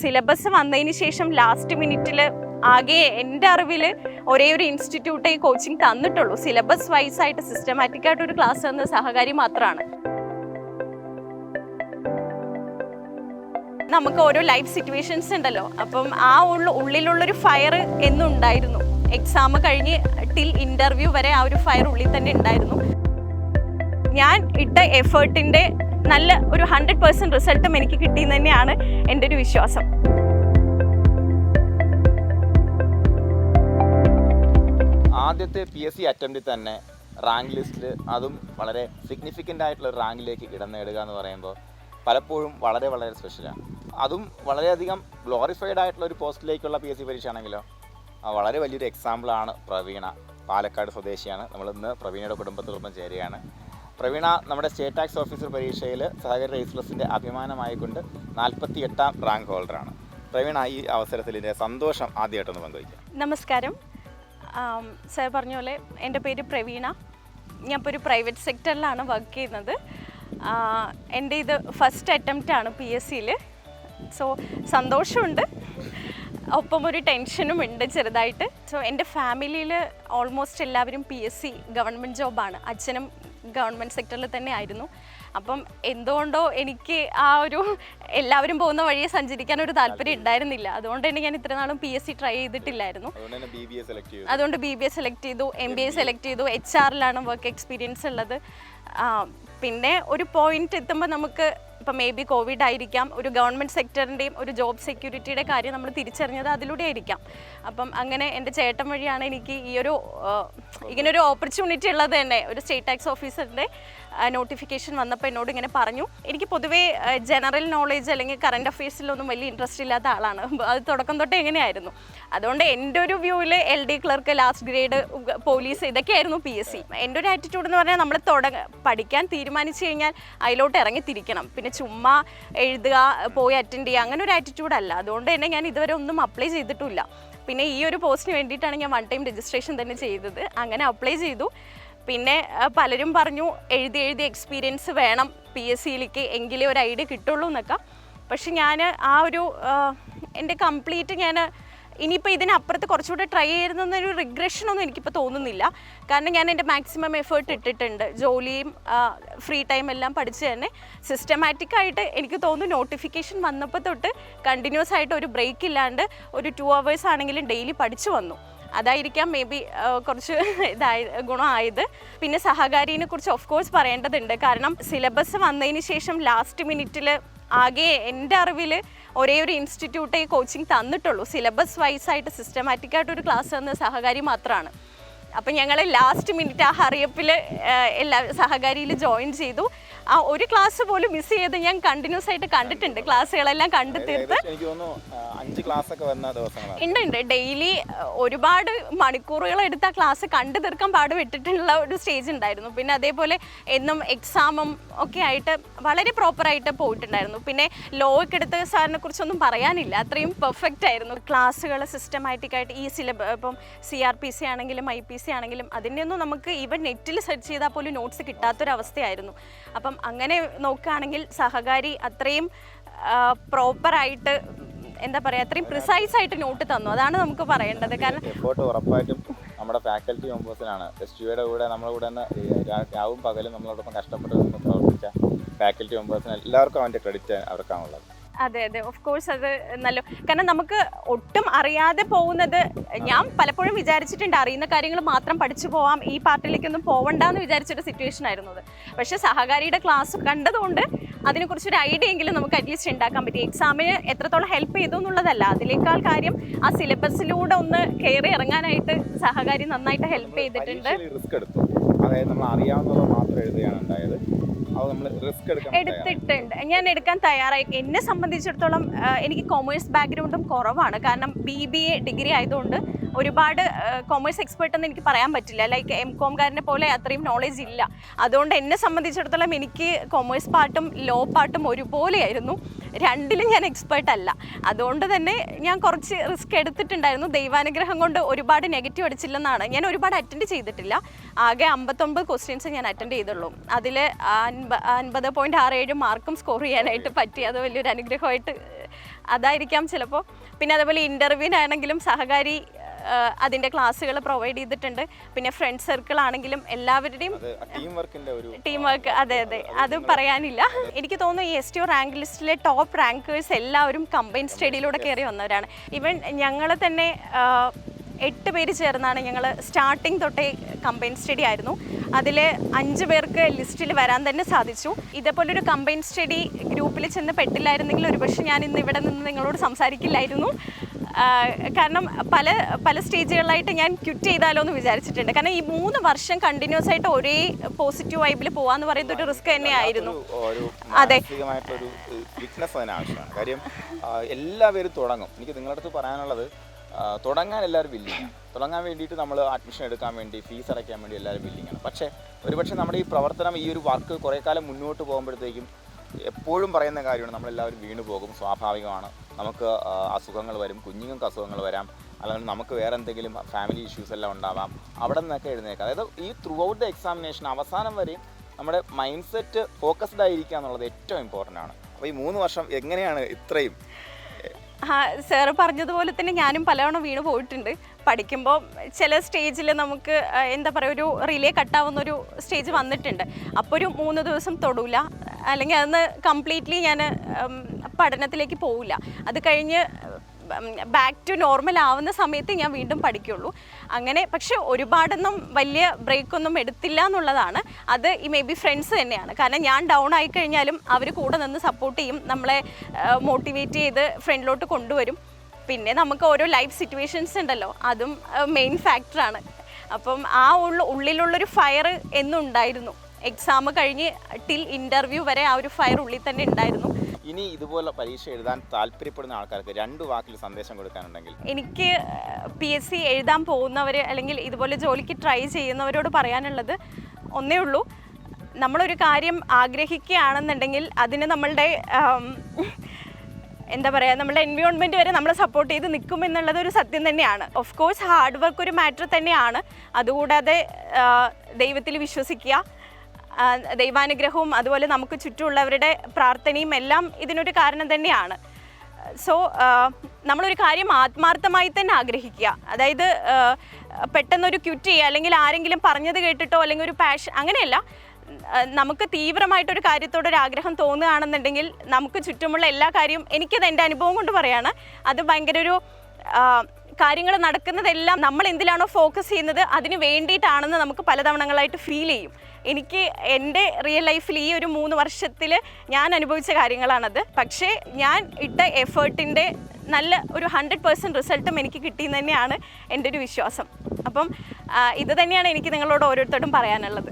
Syllabus വന്നതിന് ശേഷം last മിനിറ്റിൽ ആകെ എന്റെ അറിവിൽ ഒരേ ഒരു ഇൻസ്റ്റിറ്റ്യൂട്ടേ കോച്ചിങ് തന്നിട്ടുള്ളൂ. സിലബസ് വൈസ് ആയിട്ട് സിസ്റ്റമാറ്റിക് ആയിട്ട് ഒരു ക്ലാസ് തന്ന സഹകാരി മാത്രമാണ് നമുക്ക് ഓരോ ലൈഫ് സിറ്റുവേഷൻസ് ഉണ്ടല്ലോ. അപ്പം ആ ഉള്ള ഉള്ളിലുള്ളൊരു ഫയർ എന്നും ഉണ്ടായിരുന്നു എക്സാം കഴിഞ്ഞ് ടിൽ ഇന്റർവ്യൂ വരെ ആ ഒരു ഫയർ ഉള്ളിൽ തന്നെ ഉണ്ടായിരുന്നു. ഞാൻ ഇട്ട എഫേർട്ടിന്റെ നല്ല ഒരു ഹൺഡ്രഡ് പേഴ്സന്റ് റിസൾട്ടും എനിക്ക് കിട്ടിയെന്ന് തന്നെയാണ് എന്റെ ഒരു വിശ്വാസം. ആദ്യത്തെ പി എസ് സി അറ്റംപ്റ്റിൽ തന്നെ റാങ്ക് ലിസ്റ്റിൽ അതും വളരെ സിഗ്നിഫിക്കന്റ് ആയിട്ടുള്ള ഒരു റാങ്കിലേക്ക് ഇടം നേടുക എന്ന് പറയുമ്പോൾ പലപ്പോഴും വളരെ വളരെ സ്പെഷ്യലാണ് അതും വളരെയധികം ഗ്ലോറിഫൈഡ് ആയിട്ടുള്ള ഒരു പോസ്റ്റിലേക്കുള്ള പി എസ് സി പരീക്ഷ ആണെങ്കിലോ വളരെ വലിയൊരു എക്സാമ്പിളാണ് പ്രവീണ. പാലക്കാട് സ്വദേശിയാണ്. നമ്മൾ ഇന്ന് പ്രവീണയുടെ കുടുംബത്തോടൊപ്പം ചേരുകയാണ്. പ്രവീണ നമ്മുടെ സ്റ്റേറ്റ് ടാക്സ് ഓഫീസർ പരീക്ഷയിൽ സഹകരണ റേസ്ലസിന്റെ അഭിമാനമായിക്കൊണ്ട് നാൽപ്പത്തി എട്ടാം റാങ്ക് ഹോൾഡറാണ്. പ്രവീണ ഈ അവസരത്തിൽ ഇതിന്റെ സന്തോഷം ആദ്യമായിട്ടൊന്ന് പങ്കുവയ്ക്കാം. നമസ്കാരം. സാർ പറഞ്ഞ പോലെ എന്റെ പേര് പ്രവീണ. ഞാൻ ഇപ്പോൾ ഒരു പ്രൈവറ്റ് സെക്ടറിലാണ് വർക്ക് ചെയ്യുന്നത്. എന്റെ ഇത് ഫസ്റ്റ് അറ്റംപ്റ്റ് ആണ് പി എസ് സിയിൽ സോ സന്തോഷമുണ്ട്. ഒപ്പം ഒരു ടെൻഷനും ഉണ്ട് ചെറുതായിട്ട്. സോ എന്റെ ഫാമിലിയിൽ ഓൾമോസ്റ്റ് എല്ലാവരും പി എസ് സി ഗവൺമെന്റ് ജോബാണ്. അച്ഛനും ഗവൺമെന്റ് സെക്ടറിൽ തന്നെ ആയിരുന്നു അപ്പം എന്തുകൊണ്ടോ എനിക്ക് ആ ഒരു എല്ലാവരും പോകുന്ന വഴിയെ സഞ്ചരിക്കാൻ ഒരു താല്പര്യം ഉണ്ടായിരുന്നില്ല. അതുകൊണ്ട് തന്നെ ഞാൻ ഇത്ര നാളും പി എസ് സി ട്രൈ ചെയ്തിട്ടില്ലായിരുന്നു. അതുകൊണ്ട് ബി ബി എ സെലക്ട് ചെയ്തു. എം ബി എ സെലക്ട് ചെയ്തു എച്ച് ആറിലാണ് വർക്ക് എക്സ്പീരിയൻസ് ഉള്ളത്. പിന്നെ ഒരു പോയിന്റ് എത്തുമ്പോൾ നമുക്ക് ഇപ്പം മേ ബി കോവിഡ് ആയിരിക്കാം ഒരു ഗവൺമെന്റ് സെക്ടറിന്റെയും ഒരു ജോബ് സെക്യൂരിറ്റിയുടെ കാര്യം നമ്മൾ തിരിച്ചറിഞ്ഞത് അതിലൂടെ ആയിരിക്കാം. അപ്പം അങ്ങനെ എന്റെ ചേട്ടൻ വഴിയാണ് എനിക്ക് ഈ ഒരു ഇങ്ങനൊരു ഓപ്പർച്യൂണിറ്റി ഉള്ളത് തന്നെ ഒരു സ്റ്റേറ്റ് ടാക്സ് ഓഫീസറിന്റെ നോട്ടിഫിക്കേഷൻ വന്നപ്പോൾ എന്നോട് ഇങ്ങനെ പറഞ്ഞു. എനിക്ക് പൊതുവേ ജനറൽ നോളേജ് അല്ലെങ്കിൽ കറണ്ട് അഫയേഴ്സിലൊന്നും വലിയ ഇൻട്രസ്റ്റ് ഇല്ലാത്ത ആളാണ്. അത് തുടക്കം തൊട്ടേ എങ്ങനെയായിരുന്നു? അതുകൊണ്ട് എന്റെ ഒരു വ്യൂവിൽ L D clerk last grade police ഇതൊക്കെയായിരുന്നു പി എസ് സി എന്റെ ഒരു ആറ്റിറ്റ്യൂഡ് എന്ന് പറഞ്ഞാൽ നമ്മൾ തുടങ്ങ പഠിക്കാൻ തീരുമാനിച്ചു കഴിഞ്ഞാൽ അതിലോട്ട് ഇറങ്ങി തിരിക്കണം പിന്നെ ചുമ്മാ എഴുതുക പോയി അറ്റൻഡ് ചെയ്യുക അങ്ങനെ ഒരു ആറ്റിറ്റ്യൂഡല്ല അതുകൊണ്ട് തന്നെ ഞാൻ ഇതുവരെ ഒന്നും അപ്ലൈ ചെയ്തിട്ടില്ല. പിന്നെ ഈ ഒരു പോസ്റ്റിന് വേണ്ടിയിട്ടാണ് ഞാൻ വൺ ടൈം രജിസ്ട്രേഷൻ തന്നെ ചെയ്തത്. അങ്ങനെ അപ്ലൈ ചെയ്തു. പിന്നെ പലരും പറഞ്ഞു എഴുതി എഴുതി എക്സ്പീരിയൻസ് വേണം പി എസ് സിയിലേക്ക് എങ്കിലേ ഒരു ഐഡിയ കിട്ടുള്ളൂ എന്നൊക്കെ. പക്ഷെ ഞാൻ ആ ഒരു എന്റെ കംപ്ലീറ്റ് ഞാൻ ഇനിയിപ്പോൾ ഇതിനപ്പുറത്ത് കുറച്ചുകൂടെ ട്രൈ ചെയ്യുന്നൊരു റിഗ്രഷനൊന്നും എനിക്കിപ്പോൾ തോന്നുന്നില്ല. കാരണം ഞാൻ എന്റെ മാക്സിമം എഫേർട്ട് ഇട്ടിട്ടുണ്ട്. ജോലിയും ഫ്രീ ടൈം എല്ലാം പഠിച്ച് തന്നെ സിസ്റ്റമാറ്റിക്കായിട്ട് എനിക്ക് തോന്നുന്നു നോട്ടിഫിക്കേഷൻ വന്നപ്പോൾ തൊട്ട് കണ്ടിന്യൂസ് ആയിട്ട് ഒരു ബ്രേക്ക് ഇല്ലാണ്ട് ഒരു ടു അവേഴ്സ് ആണെങ്കിലും ഡെയിലി പഠിച്ചു വന്നു. അതായിരിക്കാം മേ ബി കുറച്ച് ഇതായ ഗുണമായത്. പിന്നെ സഹകാരിനെ കുറിച്ച് ഓഫ് കോഴ്സ് പറയേണ്ടതുണ്ട്. കാരണം സിലബസ് വന്നതിന് ശേഷം ലാസ്റ്റ് മിനിറ്റിൽ ആകെ എന്റെ അറിവിൽ ഒരേ ഒരു ഇൻസ്റ്റിറ്റ്യൂട്ടേ കോച്ചിങ് തന്നിട്ടുള്ളൂ. സിലബസ് വൈസ് ആയിട്ട് സിസ്റ്റമാറ്റിക് ആയിട്ട് ഒരു ക്ലാസ് തന്ന സഹകാരി മാത്രമാണ് അപ്പം ഞങ്ങൾ ലാസ്റ്റ് മിനിറ്റ് ആ ഹറിയപ്പിൽ എല്ലാ സഹകാരിയിൽ ജോയിൻ ചെയ്തു. ആ ഒരു ക്ലാസ് പോലും മിസ് ചെയ്ത് ഞാൻ കണ്ടിന്യൂസ് ആയിട്ട് കണ്ടിട്ടുണ്ട്. ക്ലാസ്സുകളെല്ലാം കണ്ടു തീർത്ത്. അഞ്ച് ക്ലാസ് ഒക്കെ വന്ന ദിവസങ്ങളാണ്. ഉണ്ട് ഉണ്ട്. ഡെയിലി ഒരുപാട് മണിക്കൂറുകൾ എടുത്ത ക്ലാസ് കണ്ടു തീർക്കാൻ പാടുപെട്ടിട്ടുള്ള ഒരു സ്റ്റേജ് ഉണ്ടായിരുന്നു. പിന്നെ അതേപോലെ എന്നും എക്സാമും ഒക്കെ ആയിട്ട് വളരെ പ്രോപ്പറായിട്ട് പോയിട്ടുണ്ടായിരുന്നു. പിന്നെ ലോ ഒക്കെ എടുത്ത സാറിനെ കുറിച്ചൊന്നും പറയാനില്ല. അത്രയും പെർഫെക്റ്റ് ആയിരുന്നു. ക്ലാസ്സുകൾ സിസ്റ്റമാറ്റിക് ആയിട്ട് ഈ സിലബ ഇപ്പം സി ആർ പി സി ആണെങ്കിലും ഐ പി സി ആണെങ്കിലും അതിന്റെ ഒന്നും നമുക്ക് ഈവൻ നെറ്റിൽ സെർച്ച് ചെയ്താൽ പോലും നോട്ട്സ് കിട്ടാത്തൊരവസ്ഥയായിരുന്നു. അപ്പം അങ്ങനെ നോക്കുകയാണെങ്കിൽ സഹകാരി അത്രയും പ്രോപ്പറായിട്ട് എന്താ പറയുക അത്രയും പ്രിസൈസ് ആയിട്ട് നോട്ട് തന്നു. അതാണ് നമുക്ക് പറയേണ്ടത്. കാരണം എഫേർട്ട് ഉറപ്പായിട്ടും നമ്മുടെ ഫാക്കൽറ്റി മെമ്പേഴ്സിനാണ് എസ് ടിയുടെ കൂടെ നമ്മുടെ കൂടെ തന്നെ രാവും പകലും നമ്മളോടൊപ്പം കഷ്ടപ്പെട്ട് പ്രവർത്തിച്ച ഫാക്കൽറ്റി മെമ്പേഴ്സിന് എല്ലാവർക്കും അവന്റെ ക്രെഡിറ്റ് അവർക്കാണുള്ളത് അതെ അതെ. ഓഫ് കോഴ്സ് അത് നല്ല കാരണം നമുക്ക് ഒട്ടും അറിയാതെ പോകുന്നത് ഞാൻ പലപ്പോഴും വിചാരിച്ചിട്ടുണ്ട് അറിയുന്ന കാര്യങ്ങൾ മാത്രം പഠിച്ചു പോവാം ഈ പാർട്ടിലേക്കൊന്നും പോവണ്ടെന്ന് വിചാരിച്ചൊരു സിറ്റുവേഷൻ ആയിരുന്നു അത്. പക്ഷേ സഹകാരിയുടെ ക്ലാസ് കണ്ടതുകൊണ്ട് അതിനെക്കുറിച്ചൊരു ഐഡിയ എങ്കിലും നമുക്ക് അറ്റ്ലീസ്റ്റ് ഉണ്ടാക്കാൻ പറ്റി. എക്സാമിന് എത്രത്തോളം ഹെൽപ്പ് ചെയ്തു എന്നുള്ളതല്ല. അതിനേക്കാൾ കാര്യം ആ സിലബസിലൂടെ ഒന്ന് കയറി ഇറങ്ങാനായിട്ട് സഹകാരി നന്നായിട്ട് ഹെൽപ്പ് ചെയ്തിട്ടുണ്ട്. റിസ്ക് എടുത്തു. അതായത് നമ്മൾ അറിയാവുന്നത് മാത്രം എഴുതുകയാണ് ഉണ്ടായത്. എടുത്തിട്ടുണ്ട്. ഞാൻ എടുക്കാൻ തയ്യാറായി. എന്നെ സംബന്ധിച്ചിടത്തോളം എനിക്ക് കൊമേഴ്സ് ബാക്ക്ഗ്രൗണ്ടും കുറവാണ്. കാരണം ബി ബി എ ഡിഗ്രി ആയതുകൊണ്ട് ഒരുപാട് കൊമേഴ്സ് എക്സ്പേർട്ട് എന്ന് എനിക്ക് പറയാൻ പറ്റില്ല. ലൈക്ക് എം കോംകാരനെ പോലെ അത്രയും നോളേജ് ഇല്ല. അതുകൊണ്ട് എന്നെ സംബന്ധിച്ചിടത്തോളം എനിക്ക് കൊമേഴ്സ് പാട്ടും ലോ പാട്ടും ഒരുപോലെയായിരുന്നു. രണ്ടിലും ഞാൻ എക്സ്പേർട്ട് അല്ല. അതുകൊണ്ട് തന്നെ ഞാൻ കുറച്ച് റിസ്ക് എടുത്തിട്ടുണ്ടായിരുന്നു. ദൈവാനുഗ്രഹം കൊണ്ട് ഒരുപാട് നെഗറ്റീവ് അടിച്ചില്ലെന്നാണ്. ഞാൻ ഒരുപാട് അറ്റൻഡ് ചെയ്തിട്ടില്ല. ആകെ അമ്പത്തൊമ്പത് ക്വസ്റ്റ്യൻസ് ഞാൻ അറ്റൻഡ് ചെയ്തുള്ളൂ. അതിൽ അൻപത് പോയിന്റ് ആറ് ഏഴ് മാർക്കും സ്കോർ ചെയ്യാനായിട്ട് പറ്റി. അത് വലിയൊരു അനുഗ്രഹമായിട്ട് അതായിരിക്കാം ചിലപ്പോൾ പിന്നെ അതേപോലെ ഇന്റർവ്യൂവിനാണെങ്കിലും സഹകാരി അതിന്റെ ക്ലാസ്സുകൾ പ്രൊവൈഡ് ചെയ്തിട്ടുണ്ട്. പിന്നെ ഫ്രണ്ട് സർക്കിൾ ആണെങ്കിലും എല്ലാവരുടെയും ടീം വർക്ക് അതെ അതെ. അത് പറയാനില്ല. എനിക്ക് തോന്നുന്നു ഈ എസ് ടി ഒ റാങ്ക് ലിസ്റ്റിലെ ടോപ്പ് റാങ്കേഴ്സ് എല്ലാവരും കമ്പൈൻ സ്റ്റഡിയിലൂടെ കയറി വന്നവരാണ്. ഈവൻ ഞങ്ങൾ തന്നെ എട്ട് പേര് ചേർന്നാണ് ഞങ്ങൾ സ്റ്റാർട്ടിങ് തൊട്ടേ കമ്പൈൻ സ്റ്റഡി ആയിരുന്നു. അതിൽ അഞ്ച് പേർക്ക് ലിസ്റ്റിൽ വരാൻ തന്നെ സാധിച്ചു. ഇതേപോലൊരു കമ്പൈൻ സ്റ്റഡി ഗ്രൂപ്പിൽ ചെന്ന് പെട്ടില്ലായിരുന്നെങ്കിൽ ഒരുപക്ഷെ ഞാൻ ഇന്ന് ഇവിടെ നിന്ന് നിങ്ങളോട് സംസാരിക്കില്ലായിരുന്നു. കാരണം പല പല സ്റ്റേജുകളിലായിട്ട് ഞാൻ ക്വിറ്റ് ചെയ്താലോ എന്ന് വിചാരിച്ചിട്ടുണ്ട്. കാരണം ഈ മൂന്ന് വർഷം കണ്ടിന്യൂസ് ആയിട്ട് ഒരേ പോസിറ്റീവ് വൈബിൽ പോവാന്ന് പറയുന്നത് ഒരു റിസ്ക് തന്നെയായിരുന്നു അതെ. ഫിറ്റ്നസ് അതിന് ആവശ്യമാണ് കാര്യം എല്ലാവരും തുടങ്ങും. എനിക്ക് നിങ്ങളുടെ അടുത്ത് പറയാനുള്ളത് തുടങ്ങാൻ എല്ലാവരും വില്ലിങ്ങാണ് തുടങ്ങാൻ വേണ്ടിയിട്ട് നമ്മൾ അഡ്മിഷൻ എടുക്കാൻ വേണ്ടി ഫീസ് അടയ്ക്കാൻ വേണ്ടി എല്ലാവരും വില്ലിങ്ങാണ് പക്ഷേ ഒരുപക്ഷെ നമ്മുടെ ഈ പ്രവർത്തനം ഈ ഒരു വർക്ക് കുറേ കാലം മുന്നോട്ട് പോകുമ്പോഴത്തേക്കും എപ്പോഴും പറയുന്ന കാര്യമാണ് നമ്മളെല്ലാവരും വീണു പോകും സ്വാഭാവികമാണ്. നമുക്ക് അസുഖങ്ങൾ വരും കുഞ്ഞുങ്ങൾക്ക് അസുഖങ്ങൾ വരാം. അല്ലെങ്കിൽ നമുക്ക് വേറെ എന്തെങ്കിലും ഫാമിലി ഇഷ്യൂസ് എല്ലാം ഉണ്ടാവാം. അവിടെ നിന്നൊക്കെ എഴുന്നേക്കാം അതായത് ഈ ത്രൂ ഔട്ട് ദ എക്സാമിനേഷൻ അവസാനം വരെയും നമ്മുടെ മൈൻഡ് സെറ്റ് ഫോക്കസ്ഡ് ആയിരിക്കുക എന്നുള്ളത് ഏറ്റവും ഇമ്പോർട്ടന്റ് ആണ്. അപ്പോൾ ഈ മൂന്ന് വർഷം എങ്ങനെയാണ് ഇത്രയും? സാറ് പറഞ്ഞതുപോലെ തന്നെ ഞാനും പലവണ്ണം വീണ് പോയിട്ടുണ്ട്. പഠിക്കുമ്പോൾ ചില സ്റ്റേജിൽ നമുക്ക് എന്താ പറയുക ഒരു റിലേ കട്ടാവുന്ന ഒരു സ്റ്റേജ് വന്നിട്ടുണ്ട്. അപ്പോൾ ഒരു മൂന്ന് ദിവസം തൊടൂല. അല്ലെങ്കിൽ അതൊന്ന് കംപ്ലീറ്റ്ലി ഞാൻ പഠനത്തിലേക്ക് പോവില്ല. അത് കഴിഞ്ഞ് ബാക്ക് ടു നോർമൽ ആവുന്ന സമയത്ത് ഞാൻ വീണ്ടും പഠിക്കുള്ളൂ. അങ്ങനെ പക്ഷെ ഒരുപാടൊന്നും വലിയ ബ്രേക്ക് ഒന്നും എടുത്തില്ല എന്നുള്ളതാണ്. അത് ഈ മേ ബി ഫ്രണ്ട്സ് തന്നെയാണ്. കാരണം ഞാൻ ഡൗൺ ആയി കഴിഞ്ഞാലും അവർ കൂടെ നിന്ന് സപ്പോർട്ട് ചെയ്യും നമ്മളെ മോട്ടിവേറ്റ് ചെയ്ത് ഫ്രണ്ടിലോട്ട് കൊണ്ടുവരും. പിന്നെ നമുക്ക് ഓരോ ലൈഫ് സിറ്റുവേഷൻസ് ഉണ്ടല്ലോ അതും മെയിൻ ഫാക്ടറാണ് അപ്പം ആ ഉള്ള ഉള്ളിലുള്ളൊരു ഫയർ എന്നും ഉണ്ടായിരുന്നു എക്സാം കഴിഞ്ഞ് ടിൽ ഇന്റർവ്യൂ വരെ ആ ഒരു ഫയർ ഉള്ളിൽ തന്നെ ഉണ്ടായിരുന്നു. ഇനി ഇതുപോലെ പരീക്ഷ എഴുതാൻ താല്പര്യപ്പെടുന്ന ആൾക്കാർക്ക് രണ്ട് വാക്കിൽ സന്ദേശം കൊടുക്കാനുണ്ടെങ്കിൽ? എനിക്ക് പി എസ് സി എഴുതാൻ പോകുന്നവർ അല്ലെങ്കിൽ ഇതുപോലെ ജോലിക്ക് ട്രൈ ചെയ്യുന്നവരോട് പറയാനുള്ളത് ഒന്നേ ഉള്ളൂ. നമ്മളൊരു കാര്യം ആഗ്രഹിക്കുകയാണെന്നുണ്ടെങ്കിൽ അതിന് നമ്മളുടെ എന്താ പറയുക നമ്മുടെ എൻവയോൺമെന്റ് വരെ നമ്മളെ സപ്പോർട്ട് ചെയ്ത് നിൽക്കും എന്നുള്ളത് ഒരു സത്യം തന്നെയാണ്. ഓഫ് കോഴ്സ് ഹാർഡ് വർക്ക് ഒരു മാറ്റർ തന്നെയാണ്. അതുകൂടാതെ ദൈവത്തിൽ വിശ്വസിക്കുക. ദൈവാനുഗ്രഹവും അതുപോലെ നമുക്ക് ചുറ്റുമുള്ളവരുടെ പ്രാർത്ഥനയും എല്ലാം ഇതിനൊരു കാരണം തന്നെയാണ്. സോ നമ്മളൊരു കാര്യം ആത്മാർത്ഥമായി തന്നെ ആഗ്രഹിക്കുക. അതായത് പെട്ടെന്നൊരു ക്വിറ്റ് ചെയ്യുക അല്ലെങ്കിൽ ആരെങ്കിലും പറഞ്ഞത് കേട്ടിട്ടോ അല്ലെങ്കിൽ ഒരു പാഷൻ അങ്ങനെയല്ല. നമുക്ക് തീവ്രമായിട്ടൊരു കാര്യത്തോടൊരു ആഗ്രഹം തോന്നുകയാണെന്നുണ്ടെങ്കിൽ നമുക്ക് ചുറ്റുമുള്ള എല്ലാ കാര്യവും എനിക്കത് എന്റെ അനുഭവം കൊണ്ട് പറയാണ്. അത് ഭയങ്കര ഒരു കാര്യങ്ങൾ നടക്കുന്നതെല്ലാം നമ്മൾ എന്തിലാണോ ഫോക്കസ് ചെയ്യുന്നത് അതിന് വേണ്ടിയിട്ടാണെന്ന് നമുക്ക് പലതവണങ്ങളായിട്ട് ഫീൽ ചെയ്യും. എനിക്ക് എന്റെ റിയൽ ലൈഫിൽ ഈ ഒരു മൂന്ന് വർഷത്തിൽ ഞാൻ അനുഭവിച്ച കാര്യങ്ങളാണത്. പക്ഷേ ഞാൻ ഇട്ട എഫേർട്ടിന്റെ നല്ല ഒരു ഹൺഡ്രഡ് പേഴ്സന്റ് റിസൾട്ടും എനിക്ക് കിട്ടിയെന്ന് തന്നെയാണ് എന്റെ ഒരു വിശ്വാസം. അപ്പം ഇത് തന്നെയാണ് എനിക്ക് നിങ്ങളോട് ഓരോരുത്തരോടും പറയാനുള്ളത്.